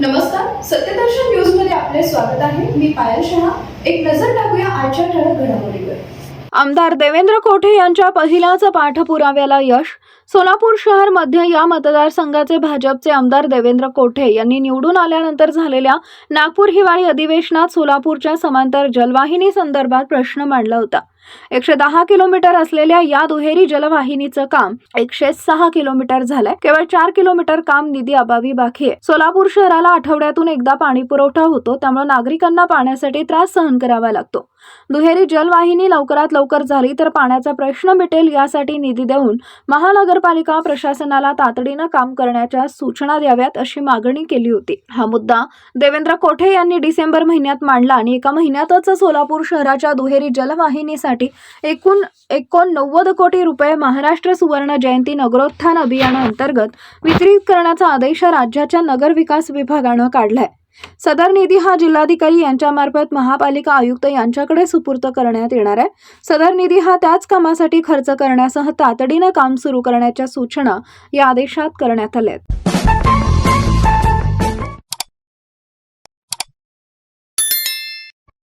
नमस्कार सत्यदर्शन न्यूजमध्ये आपले स्वागत आहे. मी पायल शहा. एक नजर टाकूया आजच्या ठळक घडामोडीवर. आमदार देवेंद्र कोठे यांच्या पहिल्याच पाठपुराव्याला यश? सोलापूर शहर मध्य या मतदारसंघाचे भाजपचे आमदार देवेंद्र कोठे यांनी निवडून आल्यानंतर झालेल्या नागपूर हिवाळी अधिवेशनात सोलापूरच्या समांतर जलवाहिनी संदर्भात प्रश्न मांडला होता. एकशे दहा किलोमीटर असलेल्या या दुहेरी जलवाहिनीचं काम एकशे सहा किलोमीटर झालंय. केवळ चार किलोमीटर काम निधी अभावी बाकी आहे. सोलापूर शहराला आठवड्यातून एकदा पाणी पुरवठा होतो त्यामुळे नागरिकांना पाण्यासाठी त्रास सहन करावा लागतो. दुहेरी जलवाहिनी लवकरात लवकर झाली तर पाण्याचा प्रश्न मिटेल यासाठी निधी देऊन महानगर महानगरपालिका प्रशासनाला तातडीनं काम करण्याच्या सूचना द्याव्यात अशी मागणी केली होती. हा मुद्दा देवेंद्र कोठे यांनी डिसेंबर महिन्यात मांडला आणि एका महिन्यातच सोलापूर शहराच्या दुहेरी जलवाहिनीसाठी एकूण एकोणनव्वद कोटी रुपये महाराष्ट्र सुवर्ण जयंती नगरोत्थान अभियानाअंतर्गत वितरित करण्याचा आदेश राज्याच्या नगर विकास विभागानं काढलाय. सदर निधी हा जिल्हाधिकारी यांच्यामार्फत महापालिका आयुक्त यांच्याकडे सुपूर्त करण्यात येणार आहे. सदर निधी हा त्याच कामासाठी खर्च करण्यासह तातडीनं काम सुरू करण्याच्या सूचना या आदेशात करण्यात आल्या आहेत.